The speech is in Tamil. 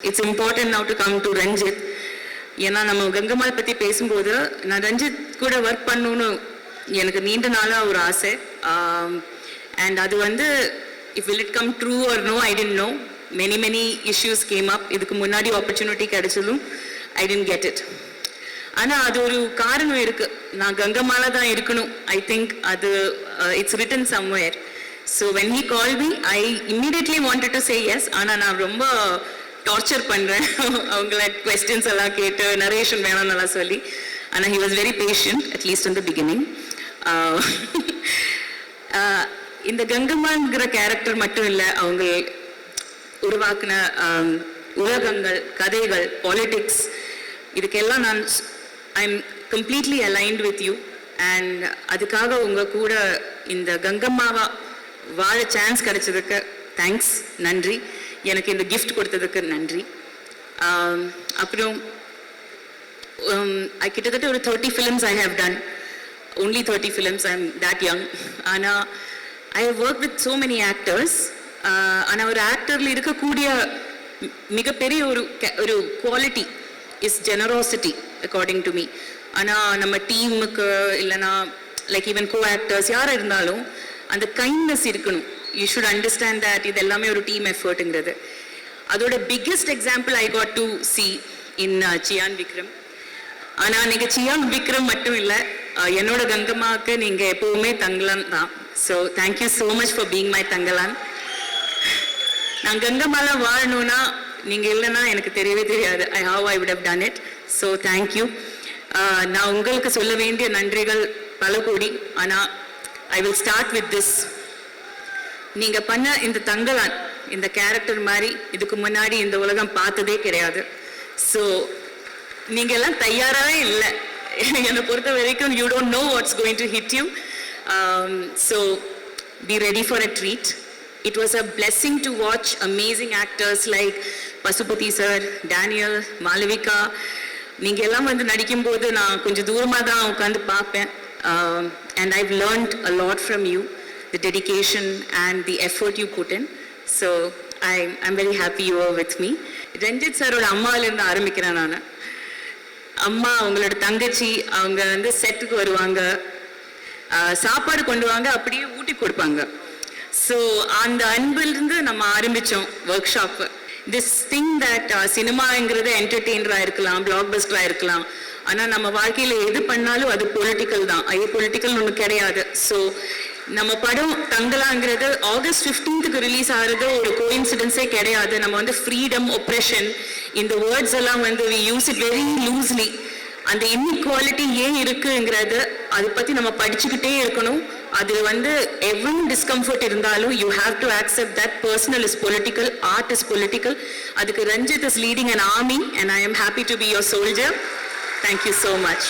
It's important now to come to Ranjith ஏன்னா நம்ம கங்கம்மாள் பற்றி பேசும்போது நான் ரஞ்சித் கூட ஒர்க் பண்ணணும்னு எனக்கு நீண்ட நாளாக ஒரு ஆசை. அண்ட் அது வந்து if will it come true or no I didn't know many many issues came up இதுக்கு முன்னாடி ஆப்பர்ச்சுனிட்டி கிடைச்சதும் ஐ டென்ட் கெட் இட் ஆனால் அது ஒரு காரணம் இருக்குது நான் கங்கம்மால தான் இருக்கணும். ஐ திங்க் அது it's written somewhere so when he call me I immediately wanted to say yes ஆனால் நான் ரொம்ப டார்ச்சர் பண்ணுறேன் அவங்கள கொஸ்டின்ஸ் எல்லாம் கேட்டு நரேஷன் வேணும்னு எல்லாம் சொல்லி. ஆனால் he was very patient at least in the beginning இந்த கங்கம்மாங்கிற கேரக்டர் மட்டும் இல்லை அவங்க உருவாக்கின உலகங்கள் கதைகள் பாலிட்டிக்ஸ் இதுக்கெல்லாம் நான் I am completely aligned with you and அதுக்காக உங்கள் கூட இந்த கங்கம்மாவா வாழ சான்ஸ் கிடைச்சதுக்கு தேங்க்ஸ் நன்றி. எனக்கு இந்த கிஃப்ட் கொடுத்ததுக்கு நன்றி. அப்புறம் ஐ கிட்டத்தட்ட ஒரு thirty films I have done only thirty films I am that young ஆனால் I have work with so many actors ஆனால் ஒரு ஆக்டர்ல இருக்கக்கூடிய மிகப்பெரிய ஒரு ஒரு quality is generosity according to me ஆனால் நம்ம டீமுக்கு இல்லைனா லைக் ஈவன் கோ ஆக்டர்ஸ் யார் இருந்தாலும் அந்த கைண்ட்னஸ் இருக்கணும். யூ ஷுட் அண்டர்ஸ்டாண்ட் தட் இது எல்லாமே ஒரு டீம் எஃபர்ட்டுங்கிறது அதோட biggest example I got to see in Chiyaan Vikram ஆனால் நீங்கள் சியான் விக்ரம் மட்டும் இல்லை uh, என்னோட கங்கம்மாவுக்கு நீங்கள் எப்போவுமே தங்கலான் தான். So thank you so much for being my Thangalaan நான் கங்கம்மால வாழணும்னா நீங்கள் இல்லைன்னா எனக்கு தெரியவே தெரியாது. I have I would have done it so thank you நான் உங்களுக்கு சொல்ல வேண்டிய நன்றிகள் பல கோடி. ஆனால் I will start with this நீங்க பண்ண இந்த தங்கலான் இந்த கேரக்டர் மாதிரி இதுக்கு முன்னாடி இந்த உலகம் பார்த்ததே கிடையாது. ஸோ நீங்க எல்லாம் தயாராகவே இல்லை. என்னை பொறுத்த வரைக்கும் you don't know what's going to hit you so be ready for a treat it was a blessing to watch amazing actors like Pasupathi sir Daniel Malavika நீங்கள் எல்லாம் வந்து நடிக்கும்போது நான் கொஞ்சம் தூரமாக தான் உட்காந்து பார்ப்பேன். And I've learned a lot from you the dedication and the effort you put in. So I, I'm very happy you are with me. Ranjith சாரோட அம்மாவிலேருந்து ஆரம்பிக்கிறேன் நான். அம்மா அவங்களோட தங்கச்சி அவங்க வந்து செட்டுக்கு வருவாங்க. சாப்பாடு கொண்டு வாங்க அப்படியே ஊட்டி கொடுப்பாங்க. ஸோ அந்த அன்பிலிருந்து நம்ம ஆரம்பித்தோம் workshop this thing that சினிமாங்கிறது என்டர்டெயினராக இருக்கலாம் பிளாக் பஸ்டராக இருக்கலாம். ஆனால் நம்ம வாழ்க்கையில் எது பண்ணாலும் அது பொலிட்டிக்கல் தான். ஐ பொலிட்டிக்கல் ஒன்று கிடையாது. ஸோ நம்ம படம் தங்கலாங்கிறது ஆகஸ்ட் ஃபிஃப்டீன்த்துக்கு ரிலீஸ் ஆகிறது ஒரு கோயின்சிடென்ஸே கிடையாது. நம்ம வந்து ஃப்ரீடம் ஒப்ரெஷன் இந்த வேர்ட்ஸ் எல்லாம் வந்து we use it very loosely அந்த இன்இக்வாலிட்டி ஏன் இருக்குங்கிறது அதை பற்றி நம்ம படிச்சுக்கிட்டே இருக்கணும். அது வந்து எவ்வளவு டிஸ்கம்ஃபர்ட் இருந்தாலும் you have to accept that personal is political art is political அதுக்கு Ranjith is leading an army and I am happy to be your soldier thank you so much